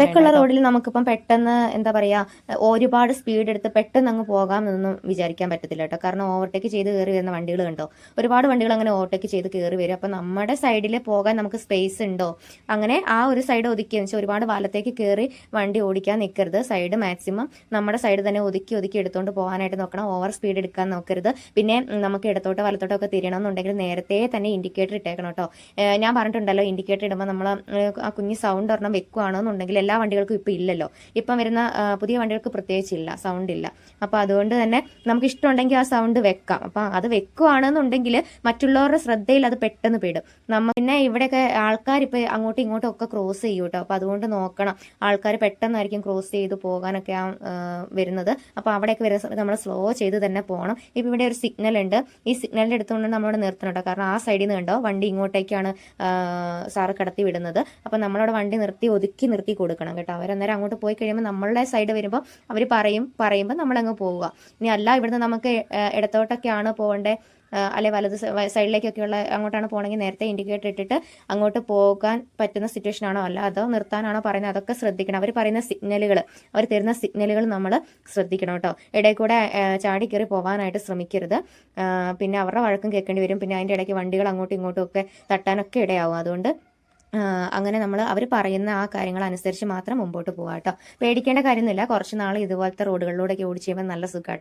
തിരക്കുള്ള റോഡിൽ നമുക്കിപ്പം പെട്ടെന്ന് എന്താ പറയാ ഒരുപാട് സ്പീഡ് എടുത്ത് പെട്ടെന്ന് അങ്ങ് പോകാം എന്നൊന്നും വിചാരിക്കാൻ പറ്റത്തില്ല കേട്ടോ. കാരണം ഓവർടേക്ക് ചെയ്ത് കയറി വരുന്ന വണ്ടികൾ കണ്ടോ? ഒരുപാട് വണ്ടികൾ അങ്ങനെ ഓവർടേക്ക് ചെയ്ത് കയറി വരും. അപ്പം നമ്മുടെ സൈഡിൽ പോകാൻ നമുക്ക് സ്പേസ് ഉണ്ടോ? അങ്ങനെ ആ ഒരു സൈഡ് ഒതുക്കിയെന്ന് വെച്ചാൽ ഒരുപാട് വലത്തേക്ക് കയറി വണ്ടി ഓടിക്കാൻ നിൽക്കരുത് സൈഡ് മാക്സിമം നമ്മുടെ സൈഡ് തന്നെ ഒതുക്കി ഒതുക്കി എടുത്തുകൊണ്ട് പോകാനായിട്ട് നോക്കണം. ഓവർ സ്പീഡ് എടുക്കാൻ നോക്കരുത്. പിന്നെ നമുക്ക് ഇടത്തോട്ടോ വലത്തോട്ടോ ഒക്കെ തിരിയണം എന്നുണ്ടെങ്കിൽ നേരത്തെ തന്നെ ഇൻഡിക്കേറ്റർ ഇട്ടേക്കണം കേട്ടോ. ഞാൻ പറഞ്ഞിട്ടുണ്ടല്ലോ ഇൻഡിക്കേറ്റർ ഇടുമ്പോൾ നമ്മൾ ആ കുഞ്ഞ് സൗണ്ട് ഒരെണ്ണം വെക്കുകയാണെന്നുണ്ടെങ്കിൽ എല്ലാ വണ്ടികൾക്കും ഇപ്പം ഇല്ലല്ലോ. ഇപ്പം വരുന്ന പുതിയ വണ്ടികൾക്ക് പ്രത്യേകിച്ചില്ല സൗണ്ട് ഇല്ല. അപ്പോൾ അതുകൊണ്ട് തന്നെ നമുക്ക് ഇഷ്ടമുണ്ടെങ്കിൽ ആ സൗണ്ട് വെക്കാം. അപ്പം അത് വെക്കുകയാണെന്നുണ്ടെങ്കിൽ മറ്റുള്ളവരുടെ ശ്രദ്ധയിൽ അത് പെട്ടെന്ന് പെടും. നമ്മൾ പിന്നെ ഇവിടെയൊക്കെ ആൾക്കാർ ഇപ്പോൾ അങ്ങോട്ടും ഇങ്ങോട്ടും ഒക്കെ ക്രോസ് ചെയ്യും കേട്ടോ. അപ്പോൾ അതുകൊണ്ട് നോക്കണം. ആൾക്കാർ പെട്ടെന്നായിരിക്കും ക്രോസ് ചെയ്ത് പോകാനൊക്കെ വരുന്നത്. അപ്പോൾ അവിടെയൊക്കെ വരുന്ന സമയത്ത് നമ്മൾ സ്ലോ ചെയ്ത് തന്നെ പോകണം ഇപ്പോൾ ഇവിടെ ഒരു സിഗ്നൽ ഉണ്ട്. ഈ സിഗ്നലിന്റെ അടുത്തുകൊണ്ട് നമ്മളിവിടെ നിർത്തണം കേട്ടോ. കാരണം ആ സൈഡിൽ നിന്ന് കണ്ടോ? വണ്ടി ഇങ്ങോട്ടേക്കാണ് സാറ് കടത്തി വിടുന്നത്. അപ്പോൾ നമ്മളവിടെ വണ്ടി നിർത്തി ഒതുക്കി നിർത്തി കൊടുക്കണം. കേട്ടോ. അവരന്നേരം അങ്ങോട്ട് പോയി കഴിയുമ്പോൾ നമ്മളുടെ സൈഡ് വരുമ്പോൾ അവർ പറയും പറയുമ്പോൾ നമ്മളങ്ങ് പോവുക. ഇനി അല്ല ഇവിടുന്ന് നമുക്ക് ഇടത്തോട്ടൊക്കെയാണ് പോകേണ്ടത് അല്ലെ വലത് സൈഡിലേക്കൊക്കെയുള്ള അങ്ങോട്ടാണ് പോകണമെങ്കിൽ നേരത്തെ ഇൻഡിക്കേറ്റർ ഇട്ടിട്ട് അങ്ങോട്ട് പോകാൻ പറ്റുന്ന സിറ്റുവേഷൻ ആണോ? അല്ല അതോ നിർത്താനാണോ പറയുന്നത്? അതൊക്കെ ശ്രദ്ധിക്കണം. അവർ പറയുന്ന സിഗ്നലുകൾ അവർ തരുന്ന സിഗ്നലുകൾ നമ്മൾ ശ്രദ്ധിക്കണം കേട്ടോ. ഇടയിൽ കൂടെ ചാടി കയറി പോകാനായിട്ട് ശ്രമിക്കരുത്. പിന്നെ അവരുടെ വഴക്കം കേൾക്കേണ്ടി വരും. പിന്നെ അതിന്റെ ഇടയ്ക്ക് വണ്ടികൾ അങ്ങോട്ടും ഇങ്ങോട്ടും ഒക്കെ തട്ടാനൊക്കെ ഇടയാവും. അതുകൊണ്ട് അങ്ങനെ നമ്മൾ അവർ പറയുന്ന ആ കാര്യങ്ങൾ അനുസരിച്ച് മാത്രം മുമ്പോട്ട് പോകാം കേട്ടോ പേടിക്കേണ്ട കാര്യമൊന്നുമില്ല. കുറച്ച് നാൾ ഇതുപോലത്തെ റോഡുകളിലൂടെയൊക്കെ ഓടിച്ചു കഴിയുമ്പോൾ നല്ല സുഖമാട്ടോ